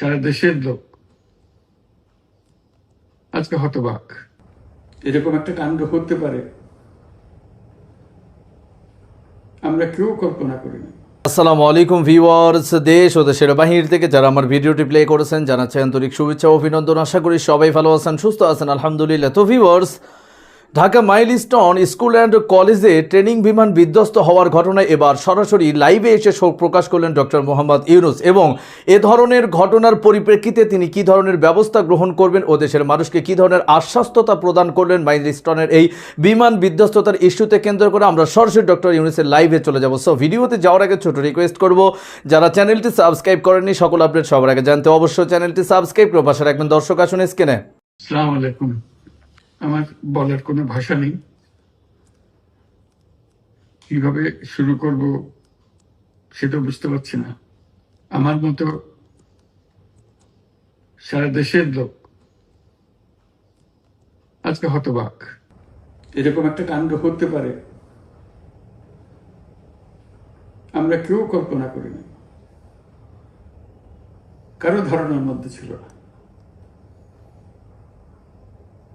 সারা দেশের লোক আজকে হতবাক। এরকম একটা কাণ্ড হতে পারে। আমরা কেউ কল্পনা করিনি আসসালামু আলাইকুম ভিউয়ার্স, দেশ ও দেশের বাহির থেকে যারা আমার ভিডিওটি প্লে করেছেন, জানাচ্ছি আন্তরিক শুভেচ্ছা অভিনন্দন। আশা করি সবাই ভালো আছেন, সুস্থ আছেন, আলহামদুলিল্লাহ। তো viewers Dhaka Milestone school and কলেজে ট্রেনিং বিমান বিধ্বস্ত হওয়ার ঘটনায় এবার সরাসরি লাইভে এসে শোক প্রকাশ করলেন ডক্টর মোহাম্মদ ইউনুস এবং এ ধরনের ঘটনার পরিপ্রেক্ষিতে তিনি কি ধরনের ব্যবস্থা গ্রহণ করবেন ও দেশের মানুষকে কি ধরনের আশ্বাস্ততা প্রদান করলেন মাইলস্টোনের এই বিমান বিধ্বস্ততার ইস্যুতে কেন্দ্র করে আমরা সরাসরি ডক্টর ইউনুসের লাইভে চলে যাব। সো ভিডিওতে যাওয়ার আগে ছোট রিকোয়েস্ট করব, যারা চ্যানেলটি সাবস্ক্রাইব করেননি, সকল আপডেট সবার আগে জানতে অবশ্যই চ্যানেলটি সাবস্ক্রাইব করে পাশে রাখবেন। দর্শক আসুন স্ক্রিনে। সালাম আলাইকুম। আমার বলার কোনো ভাষা নেই। কীভাবে শুরু করব সেটা বুঝতে পারছি না। আমার মতো সারা দেশের লোক আজকে হতবাক। এরকম একটা কাণ্ড হতে পারে। আমরা কেউ কল্পনা করিনি। কারও ধারণার মধ্যে ছিল না।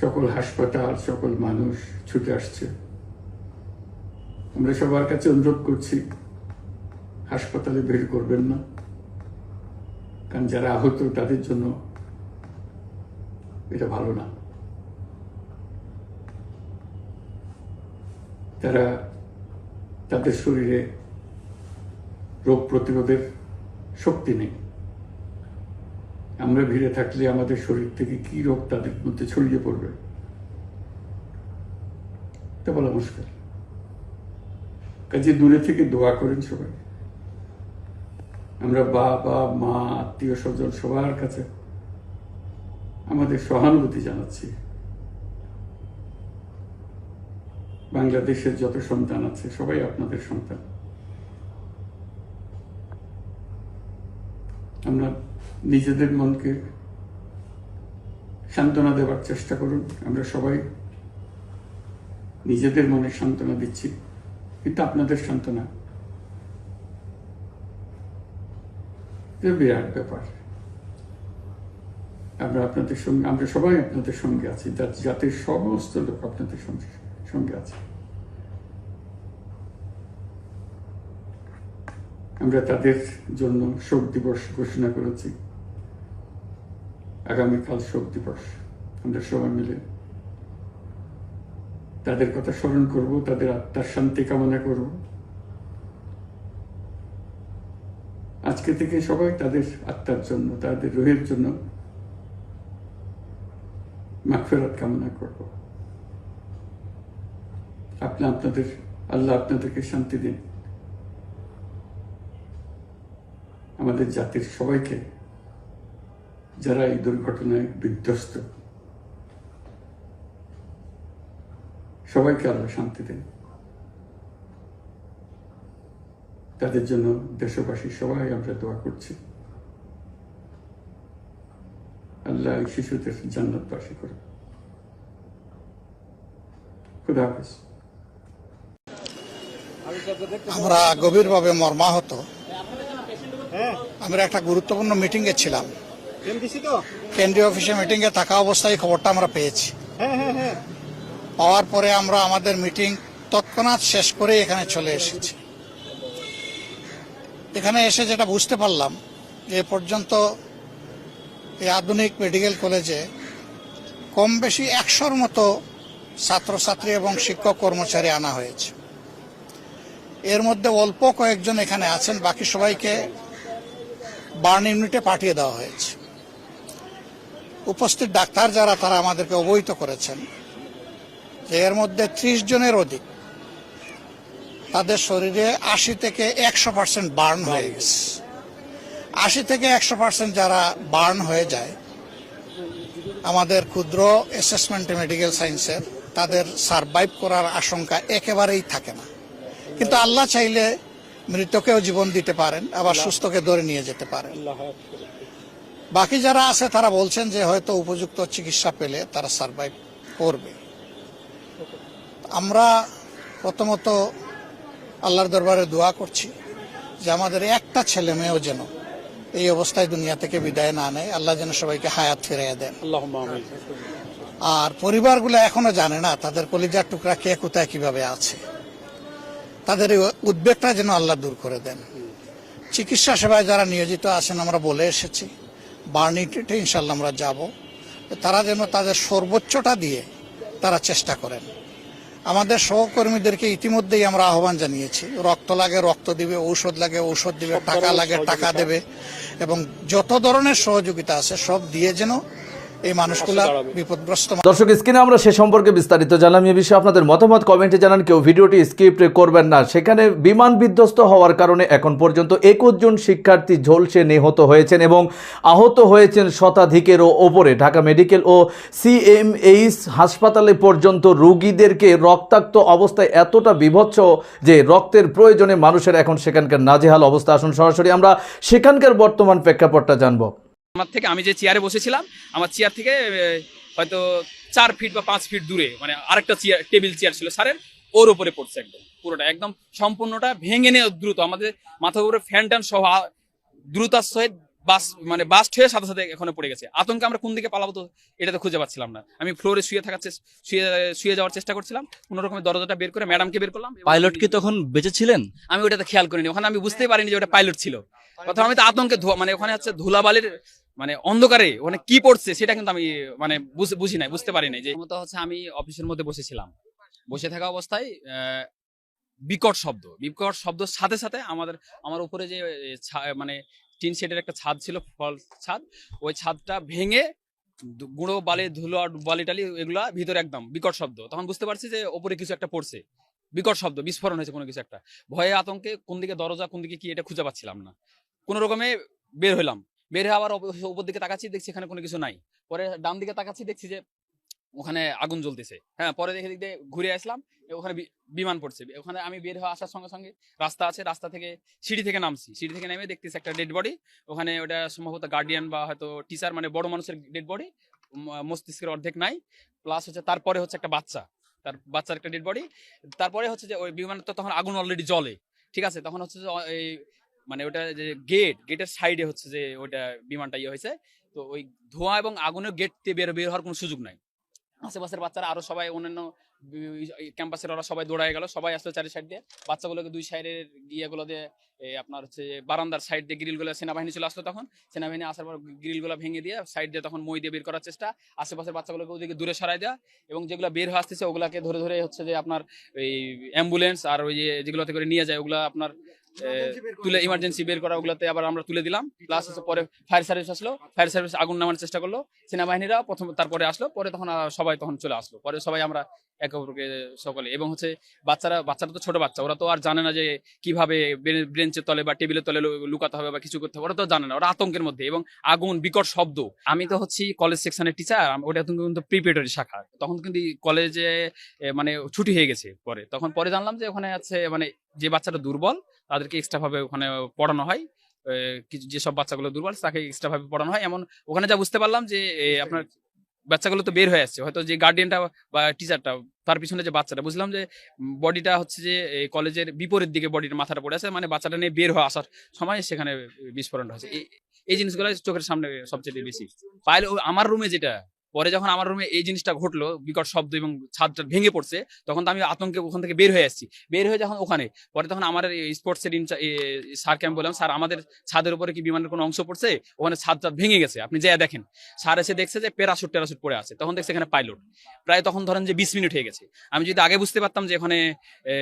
সকল হাসপাতাল, সকল মানুষ ছুটে আসছে। আমরা সবার কাছে অনুরোধ করছি, হাসপাতালে ভিড় করবেন না। কারণ যারা আহত, তাদের জন্য এটা ভালো না। তারা তাদের শরীরে রোগ প্রতিরোধের শক্তি নেই। আমরা ভিড়ে থাকলে আমাদের শরীর থেকে কি রোগ তাদের মধ্যে ছড়িয়ে পড়বে? তা বলা মুশকিল। কাজে দূরে থেকে দোয়া করেন সবাই। আমরা বাবা, মা, আত্মীয় স্বজন সবার কাছে আমাদের সহানুভূতি জানাচ্ছি। বাংলাদেশের যত সন্তান আছে, সবাই আপনাদের সন্তান। আমরা নিজেদের মনকে সান্ত্বনা দেওয়ার চেষ্টা করুন। আমরা সবাই নিজেদের মনে সান্ত্বনা দিচ্ছি, কিন্তু আপনাদের সান্ত্বনা বিরাট ব্যাপার। আমরা আপনাদের সঙ্গে, আমরা সবাই আপনাদের সঙ্গে আছি জাতির সমস্ত লোক আপনাদের সঙ্গে সঙ্গে আছে। আমরা তাদের জন্য শোক দিবস ঘোষণা করেছি। আগামীকাল শোক দিবস। আমরা সবাই মিলে তাদের কথা স্মরণ করব, তাদের আত্মার শান্তি কামনা করব। আজকে থেকে সবাই তাদের আত্মার জন্য, তাদের রোহের জন্য মাগফেরাত কামনা করব। আপনি আপনাদের, আল্লাহ আপনাদেরকে শান্তি দিন। আমাদের জাতির সবাইকে যারা এই দুর্ঘটনায় বিধ্বস্ত। সবাইকে আল্লাহ শান্তি দেন। তাদের জন্য দেশবাসী সবাই আমরা দোয়া করছি। আল্লাহ শিশুদের জান্নাতবাসী করে খুদা হাফিজ। আমরা গভীরভাবে মর্মাহত। আমরা একটা গুরুত্বপূর্ণ মিটিংয়ে ছিলাম। কেন্দ্রীয় অফিসে মিটিংয়ে থাকা অবস্থায় খবরটা আমরা পেয়েছি। পাওয়ার পরে আমরা আমাদের মিটিং তৎক্ষণাৎ শেষ করে এখানে চলে এসেছি। এখানে এসে যেটা বুঝতে পারলাম যে এ পর্যন্ত এই আধুনিক মেডিকেল কলেজে কম বেশি একশোর মতো ছাত্রছাত্রী এবং শিক্ষক কর্মচারী আনা হয়েছে। এর মধ্যে অল্প কয়েকজন এখানে আছেন বাকি সবাইকে বার্ন ইউনিটে পাঠিয়ে দেওয়া হয়েছে। উপস্থিত ডাক্তার যারা তারা আমাদেরকে অবহিত করেছেন যে এর মধ্যে ত্রিশ জনের অধিক তাদের শরীরে আশি থেকে একশো পার্সেন্ট বার্ন হয়ে গেছে। আশি থেকে একশো পার্সেন্ট যারা বার্ন হয়ে যায় আমাদের ক্ষুদ্র অ্যাসেসমেন্ট মেডিকেল সায়েন্সের তাদের সারভাইভ করার আশঙ্কা একেবারেই থাকে না। কিন্তু আল্লাহ চাইলে মৃতকেও জীবন দিতে পারেন আবার সুস্থকে ধরে নিয়ে যেতে পারেন। বাকি যারা আছে তারা বলছেন যে হয়তো উপযুক্ত চিকিৎসা পেলে তারা সারভাইভ করবে। আমরা প্রথমত আল্লাহর দরবারে দোয়া করছি যে আমাদের একটা ছেলে মেয়েও যেন এই অবস্থায় দুনিয়া থেকে বিদায় না নেয়। আল্লাহ যেন সবাইকে হায়াত ফিরিয়ে দেন। আর পরিবারগুলো এখনও জানে না তাদের কলিজার টুকরা কে কোথায় কীভাবে আছে। তাদের এই উদ্বেগটা যেন আল্লাহ দূর করে দেন। চিকিৎসা সেবায় যারা নিয়োজিত আছেন আমরা বলে এসেছি। বার্নিটিতে ইনশাল্লাহ আমরা যাব। তারা যেন তাদের সর্বোচ্চটা দিয়ে তারা চেষ্টা করেন। আমাদের সহকর্মীদেরকে ইতিমধ্যেই আমরা আহ্বান জানিয়েছি। রক্ত লাগে রক্ত দিবে ঔষধ লাগে ঔষধ দিবে টাকা লাগে টাকা দেবে। এবং যত ধরনের সহযোগিতা আছে সব দিয়ে যেন এই মানুষগুলা বিপদগ্রস্ত দর্শক স্ক্রিনে আমরা সে সম্পর্কে বিস্তারিত জানলাম। এ বিষয়ে আপনাদের মতামত কমেন্টে জানান। কেউ ভিডিওটি স্কিপ করবেন না। সেখানে বিমান বিধ্বস্ত হওয়ার কারণে এখন পর্যন্ত একুশ জন শিক্ষার্থী ঝলসে নিহত হয়েছেন এবং আহত হয়েছেন শতাধিকেরও ওপরে। ঢাকা মেডিকেল ও সিএমএইচ হাসপাতালে পর্যন্ত রোগীদেরকে রক্তাক্ত অবস্থায় এতটা বিভৎস যে রক্তের প্রয়োজনে মানুষের এখন সেখানকার নাজেহাল অবস্থা। আসুন সরাসরি আমরা সেখানকার বর্তমান প্রেক্ষাপটটা জানব। আমার থেকে আমি যে চেয়ারে বসেছিলাম আমার চেয়ার থেকে হয়তো চার ফিট বা পাঁচ ফিট দূরে মানে আরেকটা চেয়ার টেবিল চেয়ার ছিল স্যারের ওর উপরে পড়ছে একদম পুরোটা একদম সম্পূর্ণটা ভেঙে নিয়ে দ্রুত আমাদের মাথার উপরে ফ্যান ট্যান সহ দ্রুতার সহিত বাস মানে বাস্ট হয়ে সাথে সাথে এখানে পড়ে গেছে আতঙ্কে আমরা কোন দিকে পালাবো তো এটা তো খুঁজে পাচ্ছিলাম না আমি ফ্লোরে শুয়ে থাকার চেষ্টা শুয়ে শুয়ে যাওয়ার চেষ্টা করছিলাম কোনো রকমের দরজাটা বের করে ম্যাডামকে বের করলাম পাইলট কি তখন বেঁচে ছিলেন? আমি ওটাতে খেয়াল করিনি ওখানে আমি বুঝতেই পারিনি যে ওটা পাইলট ছিল প্রথমে আমি তো আতঙ্কে ধোয়া মানে ওখানে হচ্ছে ধুলাবালির মানে অন্ধকারে মানে কি পড়ছে সেটা কিন্তু আমি মানে বুঝ- নাই, বুঝতে পারি নাই যে মতো হচ্ছে আমি অফিসের মধ্যে বসেছিলাম। বসে থাকা অবস্থায় বিকট শব্দ, বিকট শব্দের সাথে সাথে আমাদের, আমার উপরে যে মানে টিন শেডের একটা ছাদ ছিল, ফল ছাদ, ওই ছাদটা ভেঙে গুঁড়ো বালি, ধুলো বালি টালি এগুলা ভিতরে একদম বিকট শব্দ। তখন বুঝতে পারছি যে ওপরে কিছু একটা পড়ছে, বিকট শব্দ, বিস্ফোরণ হয়েছে কোনো কিছু একটা। ভয়ে আতঙ্কে কোন দিকে দরজা, কোন দিকে কি, এটা খুঁজে পাচ্ছিলাম না। কোনো রকমে বের হলাম বের হয়ে আবার উপর দিকে তাকাচ্ছি, দেখছি এখানে কোনো কিছু নাই। পরে ডান দিকে তাকাচ্ছি, দেখছি যে ওখানে আগুন জ্বলতেছে। হ্যাঁ পরে দেখে দিয়ে ঘুরে আসলাম ওখানে বিমান পড়ছে। ওখানে আমি বের হয়ে আসার সঙ্গে সঙ্গে রাস্তা আছে, রাস্তা থেকে সিঁড়ি থেকে নামছি। সিঁড়ি থেকে নেমে দেখতেছি একটা ডেড বডি ওখানে ওটা সম্ভবত গার্ডিয়ান বা হয়তো টিচার মানে বড় মানুষের ডেড বডি মস্তিষ্কের অর্ধেক নাই। প্লাস হচ্ছে তারপরে হচ্ছে একটা বাচ্চা। তার বাচ্চার একটা ডেড বডি তারপরে হচ্ছে যে ওই বিমানের তো তখন আগুন অলরেডি জ্বলে। ঠিক আছে? তখন হচ্ছে যে, এই মানে ওটা যে গেট গেটের সাইডে হচ্ছে যে ওটা বিমানটা ইয়ে হয়েছে। তো ওই ধোঁয়া এবং আগুনের গেট দিয়ে বের বের হওয়ার কোনো সুযোগ নাই। আশেপাশের বাচ্চারা আরও সবাই, অন্যান্য ক্যাম্পাসের ওরা সবাই দৌড়ায় গেল। সবাই আসলো চারি সাইড দিয়ে। বাচ্চাগুলোকে দুই সাইডের গিয়েগুলো দিয়ে আপনার হচ্ছে বারান্দার সাইড দিয়ে গ্রিলগুলো সেনাবাহিনী চলে আসলো তখন। সেনাবাহিনী আসার পর গ্রিলগুলো ভেঙে দিয়ে সাইড দিয়ে তখন মই দিয়ে বের করার চেষ্টা। আশেপাশের বাচ্চাগুলোকে ওদিকে দূরে সরাই দেওয়া এবং যেগুলো বের হয়ে আসতেছে, ওগুলাকে ধরে ধরে হচ্ছে যে আপনার এই অ্যাম্বুলেন্স আর ওই যেগুলোতে করে নিয়ে যায়, ওগুলো আপনার তুলে ইমার্জেন্সি বের করা ওগুলোতে আবার আমরা তুলে দিলাম। প্লাস হচ্ছে পরে ফায়ার সার্ভিস আসলো। ফায়ার সার্ভিস আগুন নামানোর চেষ্টা করল। সেনাবাহিনীরা প্রথম তারপরে আসলো। পরে তখন সবাই তখন চলে আসলো। পরে সবাই আমরা একে অপরকে সকলে। এবং হচ্ছে বাচ্চারা বাচ্চারা তো ছোট বাচ্চা। ওরা তো আর জানে না যে কীভাবে ব্রেঞ্চের তলে বা টেবিলের তলে লুকাতে হবে বা কিছু করতে হবে। ওরা তো জানে না। ওরা আতঙ্কের মধ্যে। এবং আগুন বিকট শব্দ। আমি তো হচ্ছি কলেজ সেকশনের টিচার ওটা কিন্তু প্রিপারেটরি শাখা। তখন কিন্তু কলেজে মানে ছুটি হয়ে গেছে পরে। তখন পরে জানলাম যে ওখানে আছে মানে যে বাচ্চাটা দুর্বল তাদেরকে এক্সট্রা ভাবে ওখানে পড়ানো হয়। কিছু যেসব বাচ্চাগুলো দুর্বল তাকে এক্সট্রা ভাবে পড়ানো হয়। এমন ওখানে যা বুঝতে পারলাম যে আপনার বাচ্চাগুলো তো বের হয়ে আসছে। হয়তো যে গার্ডিয়ানটা বা টিচারটা তার পিছনে যে বাচ্চাটা বুঝলাম যে বডিটা হচ্ছে যে কলেজের বিপরীত দিকে বডির মাথাটা পড়ে আছে মানে বাচ্চাটা নিয়ে বের হয়ে আসার সময় সেখানে বিস্ফোরণ হয়েছে। এই- এই জিনিসগুলো চোখের সামনে সবচেয়ে বেশি। পাইলে আমার রুমে যেটা পরে যখন আমার রুমে এই জিনিসটা ঘটলো বিকট শব্দ এবং ছাদটা ভেঙে পড়ছে তখন তো আমি আতঙ্কে ওখান থেকে বের হয়ে আসছি। বের হয়ে যখন ওখানে পরে তখন আমার স্পোর্টসের স্যারকে আমি বললাম স্যার আমাদের ছাদের উপরে কি বিমানের কোনো অংশ পড়ছে? ওখানে ছাদটা ভেঙে গেছে আপনি যা দেখেন। স্যার এসে দেখছে যে প্যারাশুট ট্যারাশুট পড়ে আছে তখন দেখছে এখানে পাইলট প্রায় তখন ধরেন যে বিশ মিনিট হয়ে গেছে। আমি যদি আগে বুঝতে পারতাম যে ওখানে এ,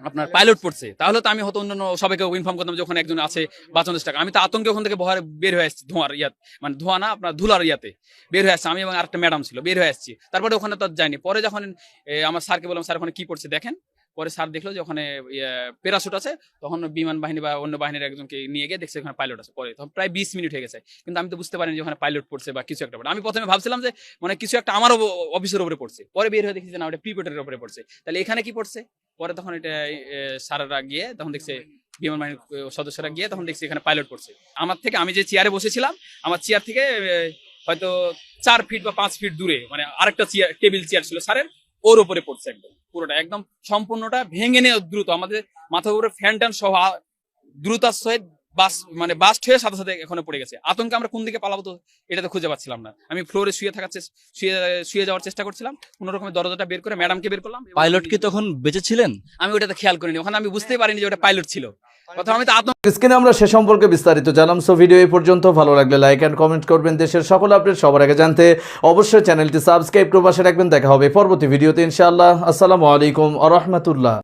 আপনার পাইলট পড়ছে, তাহলে তো আমি হয়তো অন্যান্য সবাইকে ইনফর্ম করতাম যে ওখানে একজন আছে বাঁচানোর চেষ্টা আমি তো আতঙ্কে ওখান থেকে ভয় বের হয়ে আসছি ধোঁয়ার ইয়াত মানে ধোঁয়া না, আপনার ধুলার ইয়াতে। বের হয়ে আসছে, আমি এবং আরেকটা ম্যাডাম ছিল, বের হয়ে আসছি। তারপরে ওখানে তো যাইনি। পরে যখন আমার স্যারকে বললাম, স্যার, ওখানে কি পড়ছে দেখেন। পরে স্যার দেখল যে ওখানে প্যারাশুট আছে। তখন বিমান বাহিনী বা অন্য বাহিনীর একজনকে নিয়ে গিয়ে দেখছে ওখানে পাইলট আছে। পরে তখন প্রায় বিশ মিনিট হয়ে গেছে। কিন্তু আমি তো বুঝতে পারিনি যে ওখানে পাইলট পড়ছে বা কিছু একটা আমি প্রথমে ভাবছিলাম যে মানে কিছু একটা আমার অফিসের উপরে পড়ছে। পরে বের হয়ে দেখছি যে না, ওটা প্রিপেটারের উপরে পড়ছে। তাহলে এখানে কি পড়ছে? পরে তখন এটা সারারা গিয়ে তখন দেখছে বিমান বাহিনীর সদস্যরা গিয়ে তখন দেখছি এখানে পাইলট পড়ছে। আমার থেকে আমি যে চেয়ারে বসেছিলাম আমার চেয়ার থেকে হয়তো চার ফিট বা পাঁচ ফিট দূরে মানে আরেকটা চেয়ার টেবিল চেয়ার ছিল স্যারের ওর উপরে পড়ছে একদম পুরোটা একদম সম্পূর্ণটা ভেঙে নেওয়া দ্রুত। আমাদের মাথার উপরে ফ্যান ট্যান সহ দ্রুতার সহিত বাস মানে বাস্ট হয়ে সাথে সাথে এখানে পড়ে গেছে। আতঙ্কে আমরা কোন দিকে পালাবো তো এটা তো খুঁজে পাচ্ছিলাম না। আমি ফ্লোরে শুয়ে থাকার শুয়ে শুয়ে যাওয়ার চেষ্টা করছিলাম। কোন রকমের দরজাটা বের করে ম্যাডামকে বের করলাম। পাইলট কি তখন বেঁচে ছিলেন? আমি ওটাতে খেয়াল করিনি। ওখানে আমি বুঝতেই পারিনি যে ওটা পাইলট ছিল। প্রথম আমি তো আতঙ্ক স্ক্রিনে আমরা সে সম্পর্কে বিস্তারিত জানলাম। সো ভিডিও এই পর্যন্ত। ভালো লাগলে লাইক অ্যান্ড কমেন্ট করবেন। দেশের সকল আপডেট সবার আগে জানতে অবশ্যই চ্যানেলটি সাবস্ক্রাইব করে পাশে রাখবেন। দেখা হবে পরবর্তী ভিডিওতে ইনশাআল্লাহ। আসসালামু আলাইকুম আ রহমতুল্লাহ।